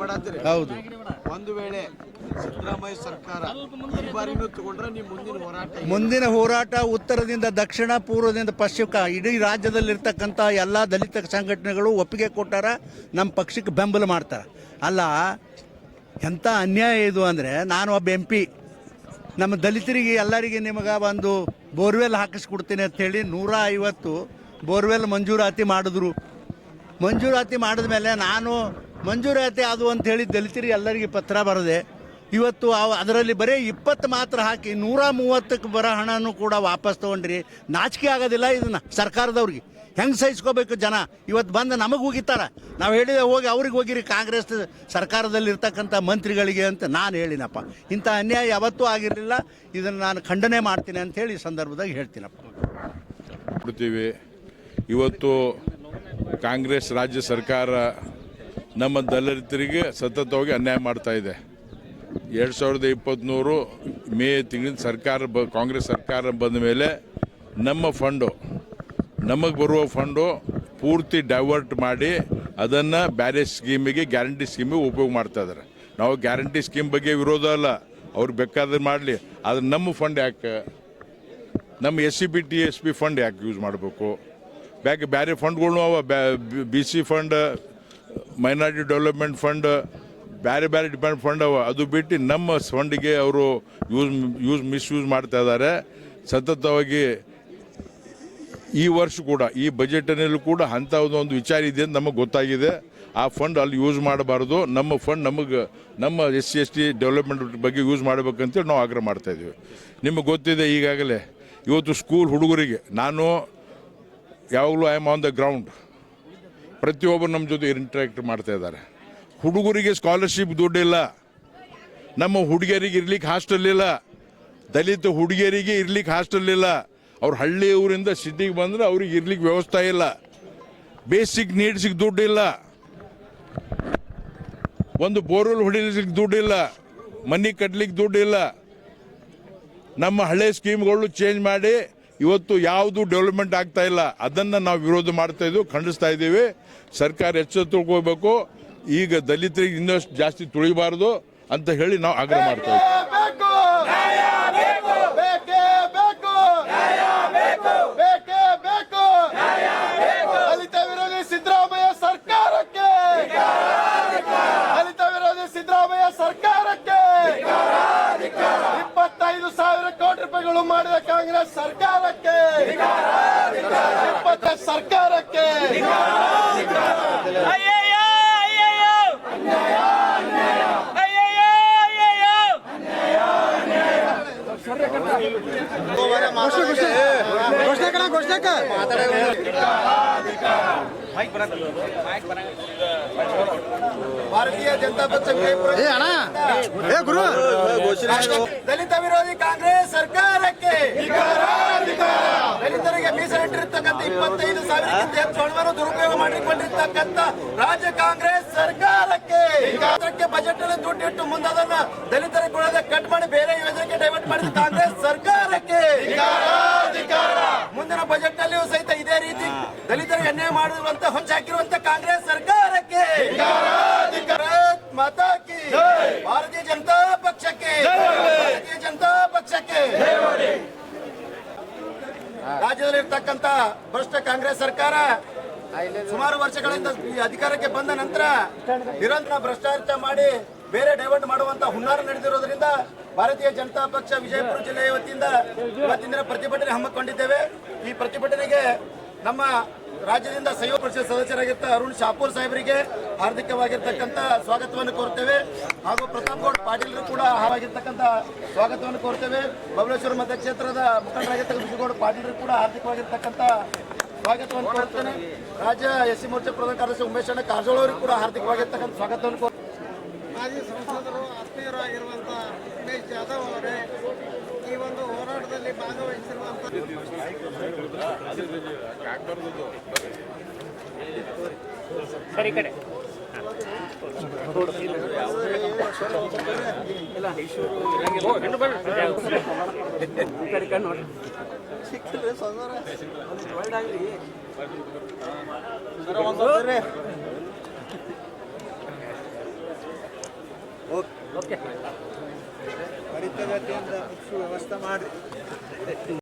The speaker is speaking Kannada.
ಮಾಡತ್ತೀರಿ? ಹೌದು. ಒಂದು ವೇಳೆ ಸಿದ್ದರಾಮಯ್ಯ ಸರ್ಕಾರ ಈ ಬಾರಿನೂ ತಗೊಂಡ್ರೆ ನೀವು ಮುಂದಿನ ಹೋರಾಟ ಮುಂದಿನ ಹೋರಾಟ ಉತ್ತರದಿಂದ ದಕ್ಷಿಣ ಪೂರ್ವದಿಂದ ಪಶ್ಚಿಮ ಇಡೀ ರಾಜ್ಯದಲ್ಲಿರ್ತಕ್ಕಂಥ ಎಲ್ಲ ದಲಿತ ಸಂಘಟನೆಗಳು ಒಪ್ಪಿಗೆ ಕೊಟ್ಟಾರ ನಮ್ಮ ಪಕ್ಷಕ್ಕೆ ಬೆಂಬಲ ಮಾಡ್ತಾರೆ. ಅಲ್ಲ ಎಂಥ ಅನ್ಯಾಯ ಇದು ಅಂದರೆ ನಾನು ಒಬ್ಬ ಎಂ ಪಿ ನಮ್ಮ ದಲಿತರಿಗೆ ಎಲ್ಲರಿಗೆ ನಿಮಗೆ ಒಂದು ಬೋರ್ವೆಲ್ ಹಾಕಿಸ್ಕೊಡ್ತೀನಿ ಅಂತೇಳಿ ನೂರ ಐವತ್ತು ಬೋರ್ವೆಲ್ ಮಂಜೂರಾತಿ ಮಾಡಿದ್ರು. ಮಂಜೂರಾತಿ ಮಾಡಿದ ಮೇಲೆ ನಾನು ಮಂಜೂರಾತಿ ಅದು ಅಂತ ಹೇಳಿ ದಲಿತರಿಗೆ ಎಲ್ಲರಿಗೆ ಪತ್ರ ಬರದೆ, ಇವತ್ತು ಅದರಲ್ಲಿ ಬರೀ ಇಪ್ಪತ್ತು ಮಾತ್ರ ಹಾಕಿ ನೂರ ಮೂವತ್ತಕ್ಕೆ ಬರೋ ಹಣನೂ ಕೂಡ ವಾಪಸ್ ತೊಗೊಂಡ್ರಿ. ನಾಚಿಕೆ ಆಗೋದಿಲ್ಲ ಇದನ್ನು ಸರ್ಕಾರದವ್ರಿಗೆ. ಹೆಂಗೆ ಸಹಿಸ್ಕೋಬೇಕು ಜನ? ಇವತ್ತು ಬಂದು ನಮಗೆ ಹೋಗಿತ್ತಾರ ನಾವು ಹೇಳಿದೆ ಹೋಗಿ ಅವ್ರಿಗೆ ಹೋಗಿರಿ ಕಾಂಗ್ರೆಸ್ ಸರ್ಕಾರದಲ್ಲಿ ಇರ್ತಕ್ಕಂಥ ಮಂತ್ರಿಗಳಿಗೆ ಅಂತ ನಾನು ಹೇಳಿನಪ್ಪ. ಇಂಥ ಅನ್ಯಾಯ ಯಾವತ್ತೂ ಆಗಿರಲಿಲ್ಲ. ಇದನ್ನು ನಾನು ಖಂಡನೆ ಮಾಡ್ತೀನಿ ಅಂತ ಹೇಳಿ ಈ ಸಂದರ್ಭದಾಗ ಹೇಳ್ತೀನಪ್ಪ. ಇವತ್ತು ಕಾಂಗ್ರೆಸ್ ರಾಜ್ಯ ಸರ್ಕಾರ ನಮ್ಮ ದಲಿತರಿಗೆ ಸತತವಾಗಿ ಅನ್ಯಾಯ ಮಾಡ್ತಾ ಇದೆ. ಎರಡು ಸಾವಿರದ ಇಪ್ಪತ್ತ್ಮೂರು ಮೇ ತಿಂಗಳ ಸರ್ಕಾರ ಬ, ಕಾಂಗ್ರೆಸ್ ಸರ್ಕಾರ ಬಂದ ಮೇಲೆ ನಮ್ಮ ಫಂಡು, ನಮಗೆ ಬರುವ ಫಂಡು ಪೂರ್ತಿ ಡೈವರ್ಟ್ ಮಾಡಿ ಅದನ್ನು ಬೇರೆ ಸ್ಕೀಮಿಗೆ, ಗ್ಯಾರಂಟಿ ಸ್ಕೀಮಿಗೆ ಉಪಯೋಗ ಮಾಡ್ತಾ ಇದ್ದಾರೆ ನಾವು ಗ್ಯಾರಂಟಿ ಸ್ಕೀಮ್ ಬಗ್ಗೆ ವಿರೋಧ ಅಲ್ಲ, ಅವ್ರು ಬೇಕಾದ್ರೆ ಮಾಡಲಿ, ಆದರೆ ನಮ್ಮ ಫಂಡ್ ಯಾಕೆ, ನಮ್ಮ S C B T S P fund ಯಾಕೆ ಯೂಸ್ ಮಾಡಬೇಕು? ಬ್ಯಾಕ್ ಬೇರೆ ಫಂಡ್ಗಳು ಅವ B C fund minority development fund ಬೇರೆ ಬೇರೆ ಡಿಪೆಂಡ್ ಫಂಡ್ ಅವ. ಅದು ಬಿಟ್ಟು ನಮ್ಮ ಫಂಡಿಗೆ ಅವರು ಯೂಸ್ ಯೂಸ್ ಮಿಸ್ಯೂಸ್ ಮಾಡ್ತಾ ಇದ್ದಾರೆ ಸತತವಾಗಿ ಈ ವರ್ಷ ಕೂಡ, ಈ ಬಜೆಟ್ನಲ್ಲೂ ಕೂಡ ಅಂಥ ಒಂದು ವಿಚಾರ ಇದೆ ಅಂತ ನಮಗೆ ಗೊತ್ತಾಗಿದೆ. ಆ ಫಂಡ್ ಅಲ್ಲಿ ಯೂಸ್ ಮಾಡಬಾರ್ದು. ನಮ್ಮ ಫಂಡ್ ನಮಗೆ, ನಮ್ಮ S C, S T development ಬಗ್ಗೆ ಯೂಸ್ ಮಾಡಬೇಕಂತೇಳಿ ನಾವು ಆಗ್ರಹ ಮಾಡ್ತಾ ಇದ್ದೀವಿ. ನಿಮಗೆ ಗೊತ್ತಿದೆ ಈಗಾಗಲೇ, ಇವತ್ತು ಸ್ಕೂಲ್ ಹುಡುಗರಿಗೆ, ನಾನು ಯಾವಾಗಲೂ I am on the ground ಪ್ರತಿಯೊಬ್ಬರು ನಮ್ಮ ಜೊತೆ ಇಂಟ್ರಾಕ್ಟ್ ಮಾಡ್ತಾ ಇದ್ದಾರೆ. ಹುಡುಗರಿಗೆ ಸ್ಕಾಲರ್ಶಿಪ್ ದುಡ್ಡಿಲ್ಲ ನಮ್ಮ ಹುಡುಗಿಯರಿಗೆ ಇರ್ಲಿಕ್ಕೆ ಹಾಸ್ಟೆಲ್ ಇಲ್ಲ. ದಲಿತ ಹುಡುಗಿಯರಿಗೆ ಇರ್ಲಿಕ್ಕೆ ಹಾಸ್ಟೆಲ್ ಇಲ್ಲ. ಅವ್ರು ಹಳ್ಳಿ ಊರಿಂದ ಸಿಟಿಗೆ ಬಂದ್ರೆ ಅವ್ರಿಗೆ ಇರ್ಲಿಕ್ಕೆ ವ್ಯವಸ್ಥೆ ಇಲ್ಲ. ಬೇಸಿಕ್ ನೀಡ್ಸಿಗೆ ದುಡ್ಡಿಲ್ಲ ಒಂದು ಬೋರ್ವೆಲ್ ಹೊಡಿಲಿಕ್ಕೆ ದುಡ್ಡಿಲ್ಲ ಮನೆ ಕಟ್ಲಿಕ್ಕೆ ದುಡ್ಡಿಲ್ಲ ನಮ್ಮ ಹಳೆ ಸ್ಕೀಮ್ಗಳು ಚೇಂಜ್ ಮಾಡಿ ಇವತ್ತು ಯಾವುದು ಡೆವಲಪ್ಮೆಂಟ್ ಆಗ್ತಾ ಇಲ್ಲ, ಅದನ್ನು ನಾವು ವಿರೋಧ ಮಾಡ್ತಾ ಇದ್ದೀವಿ ಖಂಡಿಸ್ತಾ ಇದ್ದೀವಿ. ಸರ್ಕಾರ ಎಚ್ಚೆತ್ತುಕೋಬೇಕು ಈಗ ದಲಿತರಿಗೆ ಇನ್ನಷ್ಟು ಜಾಸ್ತಿ ತುಳಿಬಾರದು ಅಂತ ಹೇಳಿ ನಾವು ಆಗ್ರಹ ಮಾಡ್ತಾ ಬೇಕು ಬೇಕೇ ಬೇಕು ಬೇಕೇ ಬೇಕು ದಲಿತ ವಿರೋಧಿ ಸಿದ್ದರಾಮಯ್ಯ ಸರ್ಕಾರಕ್ಕೆ ದಲಿತ ವಿರೋಧಿ ಸಿದ್ದರಾಮಯ್ಯ ಸರ್ಕಾರಕ್ಕೆ ಇಪ್ಪತ್ತೈದು ಸಾವಿರ ಕೋಟಿ ರೂಪಾಯಿಗಳು ಮಾಡಿದ ಕಾಂಗ್ರೆಸ್ ಸರ್ಕಾರಕ್ಕೆ ಇಪ್ಪತ್ತ ಸರ್ಕಾರಕ್ಕೆ ಅಯ್ಯಯ್ಯೋ ಅಯ್ಯಯ್ಯೋ ಅಯ್ಯಯ್ಯೋ ಅಯ್ಯಯ್ಯೋ ಭಾರತೀಯ ಜನತಾ ಪಕ್ಷಕ್ಕೆ ದಲಿತ ವಿರೋಧಿ ಕಾಂಗ್ರೆಸ್ ಸರ್ಕಾರಕ್ಕೆ ದಲಿತರಿಗೆ ಮೀಸಲಿಟ್ಟಿರ್ತಕ್ಕಂಥ ಇಪ್ಪತ್ತೈದು ಸಾವಿರಕ್ಕಿಂತ ಹೆಚ್ಚು ಹಣವನ್ನು ದುರುಪಯೋಗ ಮಾಡಿಕೊಂಡಿರ್ತಕ್ಕಂಥ ರಾಜ್ಯ ಕಾಂಗ್ರೆಸ್ ಸರ್ಕಾರಕ್ಕೆ ಅದಕ್ಕೆ ಬಜೆಟ್ ಅಲ್ಲಿ ದುಡ್ಡಿಟ್ಟು ಮುಂದೆ ಅದನ್ನ ದಲಿತರಿಗೆ ಕೊಡದೆ ಕಟ್ ಮಾಡಿ ಬೇರೆ ಯೋಜನೆಗೆ ಡೈವರ್ಟ್ ಮಾಡಿದ ಕಾಂಗ್ರೆಸ್ ಸರ್ಕಾರಕ್ಕೆ ಮುಂದಿನ ಬಜೆಟ್ ನಲ್ಲಿಯೂ ರೀತಿ ದಲಿತರಿಗೆ ಅನ್ಯಾಯ ಮಾಡಿರುವಂತ ಹೊಂಚ ಹಾಕಿರುವಂತ ಕಾಂಗ್ರೆಸ್ ಸರ್ಕಾರಕ್ಕೆ ಮಾತಾಕಿ, ಭಾರತೀಯ ಜನತಾ ಪಕ್ಷಕ್ಕೆ, ಭಾರತೀಯ ಜನತಾ ಪಕ್ಷಕ್ಕೆ. ರಾಜ್ಯದಲ್ಲಿರ್ತಕ್ಕಂಥ ಭ್ರಷ್ಟ ಕಾಂಗ್ರೆಸ್ ಸರ್ಕಾರ ಸುಮಾರು ವರ್ಷಗಳಿಂದ ಈ ಅಧಿಕಾರಕ್ಕೆ ಬಂದ ನಂತರ ನಿರಂತರ ಭ್ರಷ್ಟಾಚಾರ ಮಾಡಿ ಬೇರೆ ಡೈವರ್ಟ್ ಮಾಡುವಂತ ಹುನ್ನಾರ ನಡೆದಿರೋದ್ರಿಂದ ಭಾರತೀಯ ಜನತಾ ಪಕ್ಷ ವಿಜಯಪುರ ಜಿಲ್ಲೆಯ ವತಿಯಿಂದ ಇವತ್ತಿನ ಪ್ರತಿಭಟನೆ ಹಮ್ಮಿಕೊಂಡಿದ್ದೇವೆ. ಈ ಪ್ರತಿಭಟನೆಗೆ ನಮ್ಮ ರಾಜ್ಯದಿಂದ ಸಹಯೋಗ ಪರಿಷತ್ ಸದಸ್ಯರಾಗಿರ್ತ ಅರುಣ್ ಶಾಪೂರ್ ಸಾಹೇಬರಿಗೆ ಹಾರ್ದಿಕವಾಗಿರ್ತಕ್ಕಂಥ ಸ್ವಾಗತವನ್ನು ಕೋರ್ತೇವೆ. ಹಾಗೂ ಪ್ರತಾಪ್ ಗೌಡ ಪಾಟೀಲ್ರು ಕೂಡ ಹಾರಾಗಿರ್ತಕ್ಕಂಥ ಸ್ವಾಗತವನ್ನು ಕೋರ್ತೇವೆ. ಬಬಲೇಶ್ವರ ಮತಕ್ಷೇತ್ರದ ಮುಖಂಡರಾಗಿರ್ತಕ್ಕಂಥ ಬಿಜುಗೌಡ ಪಾಟೀಲ್ರು ಕೂಡ ಹಾರ್ದಿಕವಾಗಿರ್ತಕ್ಕಂಥ ಸ್ವಾಗತವನ್ನು ಕೋರ್ತೇನೆ. ರಾಜ್ಯ ಎಸ್ ಸಿ ಮೋರ್ಚಾ ಪ್ರಧಾನ ಕಾರ್ಯದರ್ಶಿ ಉಮೇಶ್ ಅಣ್ಣ ಕಾರಜೋಳ ಕೂಡ ಹಾರ್ದಿಕವಾಗಿರ್ತಕ್ಕಂಥ ಸ್ವಾಗತವನ್ನು ಸಂಸದರು ಆತ್ಮೀಯರಾಗಿರುವಂಥ ಉಮೇಶ್ ಜಾಧವ್ ಅವರೇ ಈ ಒಂದು ಹೋರಾಟದಲ್ಲಿ ಭಾಗವಹಿಸಿರುವಂಥ ಸರಿ ಕಡೆ. ಓಕೆ ತ್ವರಿತಗತಿಯಿಂದ ಮುಗಿಸುವ ವ್ಯವಸ್ಥೆ ಮಾಡಿ